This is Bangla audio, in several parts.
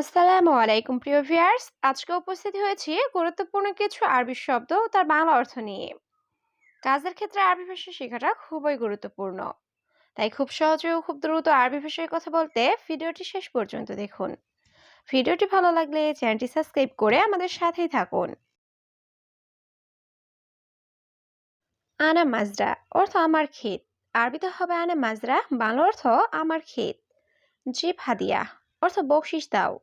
আসসালামু আলাইকুম, প্রিয় ভিউয়ার্স। আজকে উপস্থিত হয়েছি গুরুত্বপূর্ণ কিছু আরবি শব্দ ও তার বাংলা অর্থ নিয়ে। কাজের ক্ষেত্রে আরবি ভাষা শেখাটা খুবই গুরুত্বপূর্ণ। তাই খুব সহজে ও খুব দ্রুত আরবি ভাষায় কথা বলতে ভিডিওটি শেষ পর্যন্ত দেখুন। ভিডিওটি ভালো লাগলে চ্যানেলটি সাবস্ক্রাইব করে আমাদের সাথেই থাকুন। আনা মাজরা অর্থ আমার ক্ষেত। আরবিতে হবে আনা মাজরা, বাংলা অর্থ আমার ক্ষেত। জিপ হাদিয়া অর্থ বকশিস দাও।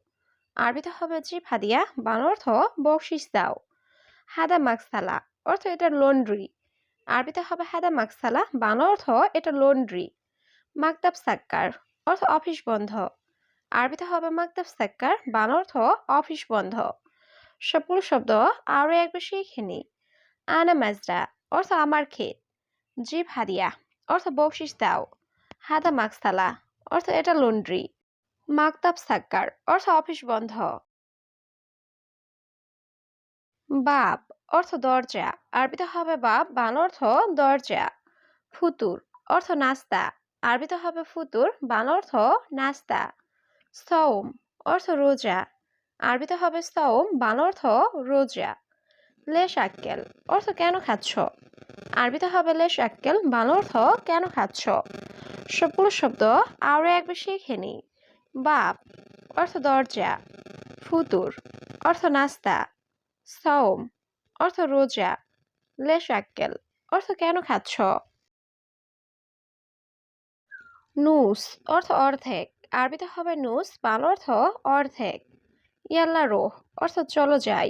আরবিতে হবে জিপ হাদিয়া বাংলা অর্থ বকশিস দাও। হাদা মাকসালা অর্থ এটা লন্ড্রি আরবিতে হবে হাদা মাকসালা, বাংলা অর্থ এটা লন্ড্রি মাকতাব সাক্কার অর্থ অফিস বন্ধ। আরবিতে হবে মাকতাব সাক্কার, বাংলা অর্থ অফিস বন্ধ। সবগুলো শব্দ আরও একবার শিখে নি। আনা মাজরা অর্থ আমার ক্ষেত। জিপ হাদিয়া অর্থ বকশিস দাও। হাদা মাকসালা অর্থ এটা লন্ড্রি মাকতাব সাক্কার অর্থ অফিস বন্ধ। বাপ, অর্থ দরজা। আরবিতে হবে বাপ বাংলা অর্থ দরজা। ফুতুর, অর্থ নাস্তা। আরবিতে হবে ফুতুর বাংলা অর্থ নাস্তা। সৌম অর্থ রোজা। আরবিতে হবে সৌম বাংলা অর্থ রোজা। লেশ আক্কেল অর্থ কেন খাচ্ছ? আরবিতে হবে লেশ আক্কেল বাংলা অর্থ কেন খাচ্ছ? সবগুলো শব্দ আরও একবার শিখে নিই। বাপ, অর্থ দরজা, ফুতুর, অর্থ নাস্তা সৌম অর্থ রোজা, লেশ আক্কেল, অর্থ কেন খাচ্ছ? নুস, অর্থ অর্ধেক, আরবিতে হবে নুস, বাংলা অর্থ অর্ধেক, ইয়াল্লা রোহ, অর্থ চলো যাই,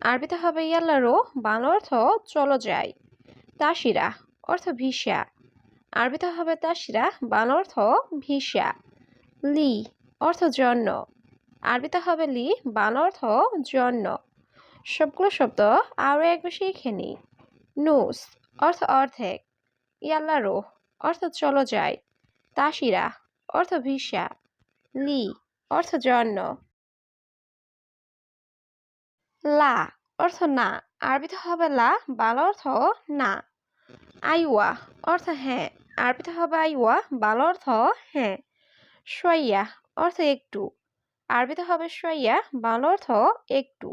আরবিতে হবে ইয়াল্লা রোহ, বাংলা অর্থ চলো যাই, তাসিরা, অর্থ ভিসা, আরবিতে হবে তাসিরা, বাংলা অর্থ ভিসা, লি অর্থ জন্য। আরবিতে হবে লি বান অর্থ জন্য। সবগুলো শব্দ আরও একবার শিখে নি। নুস, অর্থ অর্ধেক। ইয়াল্লা রোহ, অর্থ চলো যাই তাসিরা, অর্থ ভিসা। লি, অর্থ জন্য। লা, অর্থ না। আরবিতে হবে লা, বাল অর্থ না। আইওয়া, অর্থ হ্যাঁ। আরবিতে হবে আইওয়া, বাল অর্থ হ্যাঁ। সইয়া অর্থ একটু। আরবিতে হবে সইয়া, বাংলা অর্থ একটু।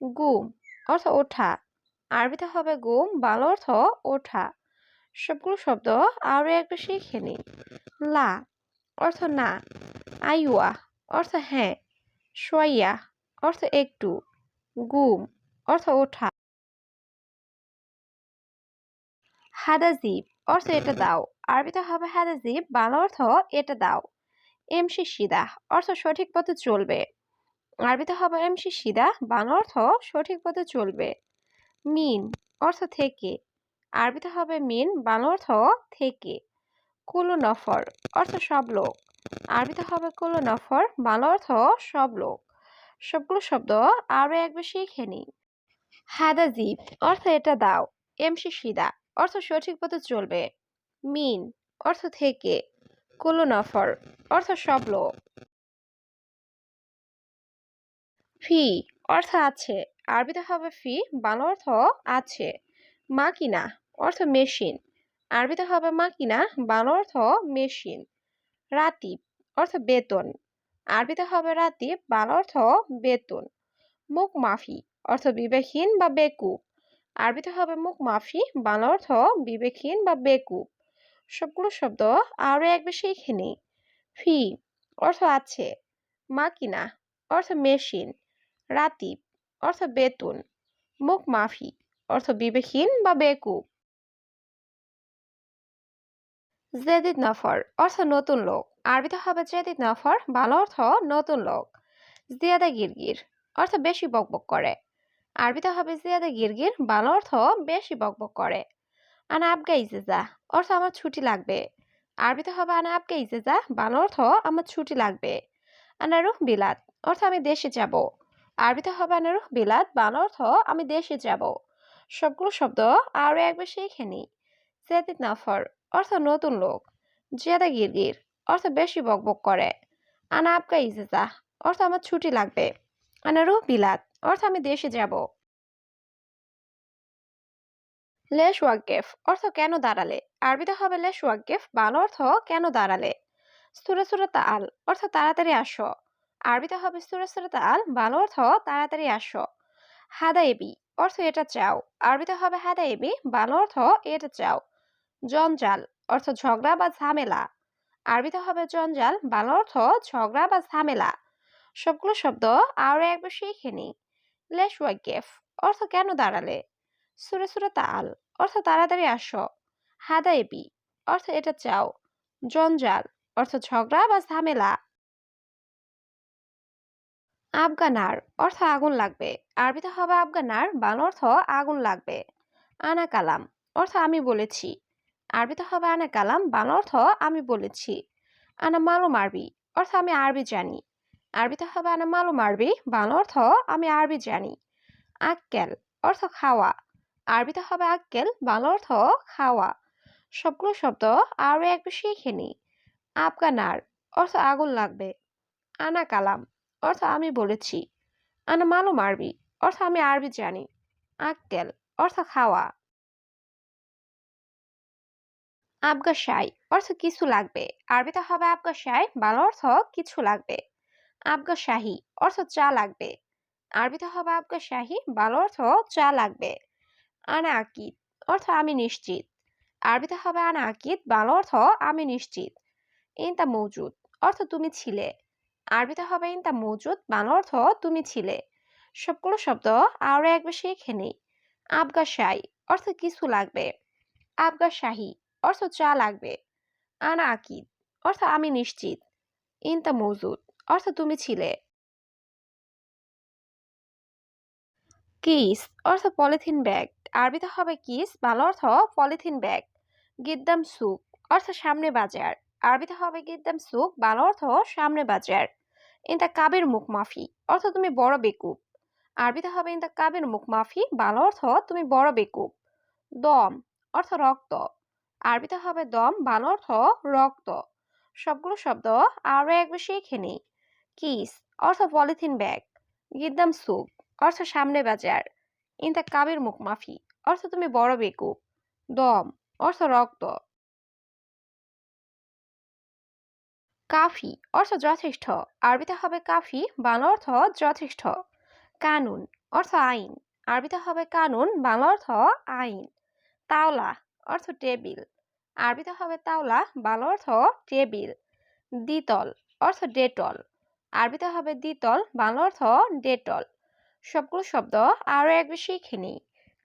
গুম অর্থ ওঠা। আরবিতে হবে গুম, বাংলা অর্থ ওঠা। সবগুলো শব্দ আরও একবার শিখে নি লা অর্থ না। আইওয়া অর্থ হ্যাঁ। সোয়াইয়া অর্থ একটু। গুম অর্থ ওঠা। হাদাজিব অর্থ এটা দাও। আরবিতে হবে হাদাজিব বাংলা অর্থ এটা দাও। এমসি সিদা, অর্থ সঠিক পথে চলবে। আরবিতে হবে এমসি সিদা, বাংলা অর্থ সঠিক পথে চলবে। মিন, অর্থ থেকে। আরবিতে হবে মিন, বাংলা অর্থ থেকে। কুলো নফর অর্থ সব লোক। আরবিতে হবে কুলো নফর বাংলা অর্থ সব লোক। সবগুলো শব্দ আরও একবার শিখে নিই। হাদাজিব অর্থ এটা দাও। এমসি সিদা, অর্থ সঠিক পথে চলবে। মিন, অর্থ থেকে। কুলো নফর অর্থ সব লোক ফি, অর্থ আছে। আরবিতে হবে ফি, বাংলা অর্থ আছে। মাকিনা, অর্থ মেশিন। আরবিতে হবে মাকিনা, বাংলা অর্থ মেশিন। রাতিব অর্থ বেতন। আরবিতে হবে রাতিব বাংলা অর্থ বেতন। মুখ মাফি, অর্থ বিবেকহীন বা বেকুব। আরবিতে হবে মুখ মাফি, বাংলা অর্থ বিবেকহীন বা বেকুব। সবগুলো শব্দ আরও একবার শিখে নিই। ফি অর্থ আছে মাকিনা, অর্থ মেশিন, রাতিব, অর্থ বেতন, মুখ মাফি অর্থ বিবেকহীন বা বেকুব। জেদিদ নফর অর্থ নতুন লোক, আরবিতে হবে জেদিদ নফর, ভালো অর্থ নতুন লোক। জিয়াদা গিরগির অর্থ বেশি বকবক করে, আরবিতে হবে জিয়াদা গিরগির, ভালো অর্থ বেশি বকবক করে। আনা আবগা ইজেজা অর্থ আমার ছুটি লাগবে। আরবিতে হবে আনা আবগা ইজেজা ভালো অর্থ আমার ছুটি লাগবে। আনা রুহ বিলাত, অর্থ আমি দেশে যাব। আরবিতে হবে আনা রুহ বিলাত ভালো অর্থ আমি দেশে যাব। সবগুলো শব্দ আরও একবার শিখে নিই জেদিদ নফর, অর্থ নতুন লোক। জিয়াদা গিরগির, অর্থ বেশি বকবক করে। আনা আবকা ইজেজা অর্থ আমার ছুটি লাগবে। আনা রুহ বিলাত, অর্থ আমি দেশে যাব। লেশ ওয়াকগেফ অর্থ কেন দাঁড়ালে? আরবিতে হবে লেশ ওয়াকগেফ, বাংলা অর্থ কেন দাঁড়ালে? সুরে সুরে তাল অর্থ তাড়াতাড়ি আসো। আরবিতে হবে সুরে সুরে তাল, বাংলা অর্থ তাড়াতাড়ি আসো। হাদা এবি অর্থ এটা চাও। আরবিতে হবে হাদা এবি বাংলা অর্থ এটা চাও। জঞ্জাল অর্থ ঝগড়া বা ঝামেলা। আরবিতে হবে জঞ্জাল, বাংলা অর্থ ঝগড়া বা ঝামেলা। সবগুলো শব্দ আরও একবার শিখে নি লেশ ওয়াইকেফ অর্থ কেন দাঁড়ালে? সুরে সুরে তাল অর্থ তাড়াতাড়ি আসো। হাদা এবি অর্থ এটা চাও। জঞ্জাল অর্থ ঝগড়া বা ঝামেলা। আফগানার, অর্থ আগুন লাগবে। আরবিতে হবে আফগানার, বাংলা অর্থ আগুন লাগবে। আনা কালাম অর্থ আমি বলেছি। আরবিতে হবে আনা কালাম বাংলা অর্থ আমি বলেছি। আনা মালুম আরবি, অর্থ আমি আরবি জানি। আরবিতে হবে আনা মালুম আরবি, বাংলা অর্থ আমি আরবি জানি। আক্কেল, অর্থ খাওয়া। আরবিতে হবে আক্কেল, বাংলা অর্থ খাওয়া সবগুলো শব্দ আরও একটু শিখে নি। আফগানার অর্থ আগুন লাগবে। আনা কালাম অর্থ আমি বলেছি। আনা মালুম আরবি অর্থ আমি আরবি জানি। আক্কেল অর্থ খাওয়া। আবগা শাই অর্থ কিছু লাগবে। আরবিতে হবে আবগা শাই বাংলা অর্থ কিছু লাগবে। আবগা শাহি অর্থ চা লাগবে। আরবিতে হবে আবগা শাহি বাংলা অর্থ চা লাগবে। আনা আকিদ অর্থ আমি নিশ্চিত। আরবিতে হবে আনা আকিদ বাংলা অর্থ আমি নিশ্চিত। ইনতা মৌজুদ, অর্থ তুমি ছিলে। আরবিতে হবে ইনতা মৌজুদ, বাংলা অর্থ তুমি ছিলে। সবগুলো শব্দ আরও একবার শিখে নেই। আবগা শাই অর্থ কিছু লাগবে। আবগা শাহি, অর্থ চা লাগবে। আনা আকিদ অর্থ আমি নিশ্চিত। ইনতা মৌজুদ, অর্থ তুমি ছিলে। কিস অর্থ পলিথিন ব্যাগ। আরবিতে হবে কিস, বাংলা অর্থ পলিথিন ব্যাগ। গিদ্দাম সুক অর্থ সামনে বাজার। আরবিতে হবে গিদ্দাম সুক বাংলা অর্থ সামনে বাজার। ইনতা কাবের মুখ মাফি, অর্থ তুমি বড় বেকুব। আরবিতে হবে ইনতা কাবের মুখ মাফি, বাংলা অর্থ তুমি বড় বেকুব। দম, অর্থ রক্ত। আরবিতে হবে দম, বাংলা অর্থ রক্ত। সবগুলো শব্দ আরও একবার শিখে নিই। কিস, অর্থ পলিথিন ব্যাগ। গিদ্দাম সুক অর্থ সামনে বাজার। ইনতা কাবের মুখ মাফি। অর্থ তুমি বড় বেকুব। দম। অর্থ রক্ত। কাফি। অর্থ যথেষ্ট। আরবিতে হবে কাফি, বাংলা অর্থ যথেষ্ট। কানুন। অর্থ আইন। আরবিতে হবে কানুন, বাংলা অর্থ আইন। তাওলা। অর্থ টেবিল। আরবিতে হবে তাওলা, বাংলা অর্থ টেবিল। দ্বিতল। অর্থ ডেটল। আরবিতে হবে দ্বিতল, বাংলা অর্থ ডেটল। সবগুলো শব্দ আরও একবার শিখে নিই।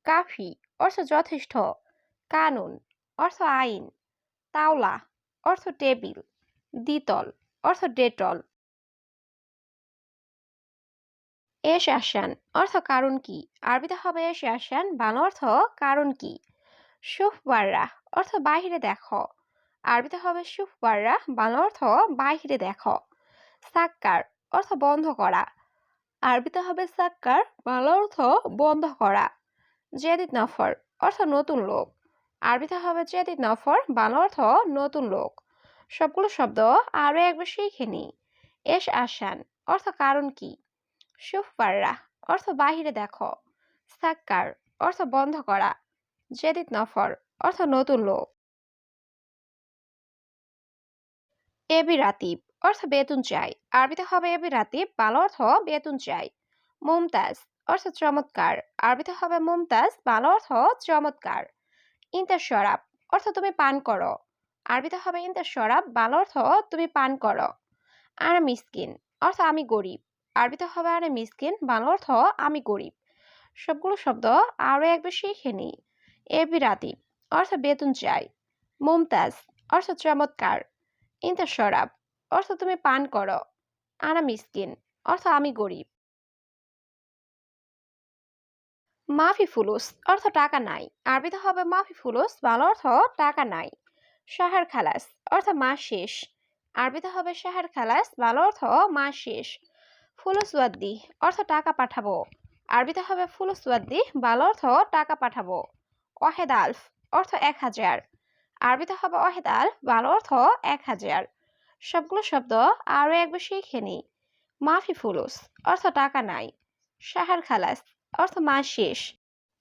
কাফি অর্থ যথেষ্ট। কানুন অর্থ আইন। তাওলা অর্থ টেবিল। দ্বিতল অর্থ ডেটল। এস আসান অর্থ কারণ কি? আরবিতে হবে এস আসান, বাংলা অর্থ কারণ কি? সুফ বাররা অর্থ বাহিরে দেখো। আরবিতে হবে সুফ বাররা বাংলা অর্থ বাহিরে দেখো। সাক্কার অর্থ বন্ধ করা। আরবিতে হবে সাক্কার বাংলা অর্থ বন্ধ করা জেদিদ নফর, অর্থ নতুন লোক। আরবিতে হবে জেদিদ নফর বাংলা অর্থ নতুন লোক। সবগুলো শব্দ আরও একবার শিখে নি। এস আসান, অর্থ কারণ কি? সুফবাররা অর্থ বাহিরে দেখো। সাক্কার, অর্থ বন্ধ করা। জেদিদ নফর, অর্থ নতুন লোক। এবি রাতিব অর্থ বেতন চাই। আরবিতে হবে রাতিব বাংলা অর্থ বেতন চাই। মুমতাজ, অর্থ চমৎকার। আরবিতে হবে মুমতাজ, বাংলা অর্থ চমৎকার। ইন্টার শরাব, অর্থ তুমি পান করো। আরবিতে হবে ইন্টার শরাব, বাংলা অর্থ তুমি পান করো। আর মিসকিন, অর্থ আমি গরিব। আরবিতে হবে আরে মিসকিন, বাংলা অর্থ আমি গরিব। সবগুলো শব্দ আরও একবার শিখে নিই। এবি রাতিব, অর্থ বেতন চাই। মুমতাজ, অর্থ চমৎকার। ইন্টার শরাব অর্থ তুমি পান করো। আনা মিসকিন, অর্থ আমি গরিব। মাফি ফুলুস, অর্থ টাকা নাই। আরবিতে হবে মাফি ফুলুস, বাংলা অর্থ টাকা নাই। শাহার খালাস, অর্থ মাস শেষ। আরবিতে হবে শাহার খালাস, বাংলা অর্থ মাস শেষ। ফুলুস ওয়াদ্দি, অর্থ টাকা পাঠাবো। আরবিতে হবে ফুলুস ওয়াদ্দি, বাংলা অর্থ টাকা পাঠাবো। ওয়াহেদ আলফ, অর্থ এক হাজার। আরবিতে হবে ওয়াহেদ আলফ, বাংলা অর্থ এক হাজার। সবগুলো শব্দ আরও একবার শিখে নিই। মাফি ফুলুস অর্থ টাকা নাই। শাহার খালাস, অর্থ মাস শেষ।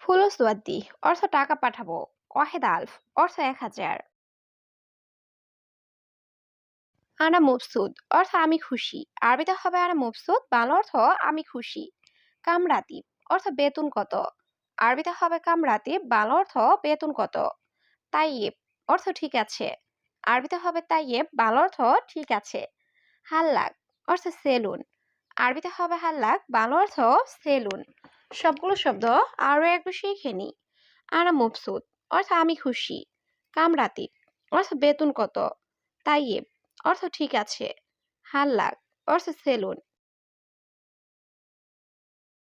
ফুলুস ওয়াদ্দি, অর্থ টাকা পাঠাবো। ওয়াহেদ আলফ, অর্থ এক হাজার। আনা মবসুদ অর্থ আমি খুশি। আরবিতে হবে আনা মবসুদ বাংলা অর্থ আমি খুশি। কামরাতি অর্থ বেতন কত? আরবিতে হবে কামরাতি বাংলা অর্থ বেতন কত? তাইয়েব, অর্থ ঠিক আছে। আরবিতে হবে তাইয়েব বাল অর্থ ঠিক আছে। হাল্লাক, অর্থ সেলুন। আরবিতে হবে হাল্লাক, বাল অর্থ সেলুন। সবগুলো শব্দ আরও একটু শিখে নি আনা মুফসুদ, অর্থ আমি খুশি। কামরাতি, অর্থ বেতন কত? তাইয়েব অর্থ ঠিক আছে। হাল্লাক, অর্থ সেলুন।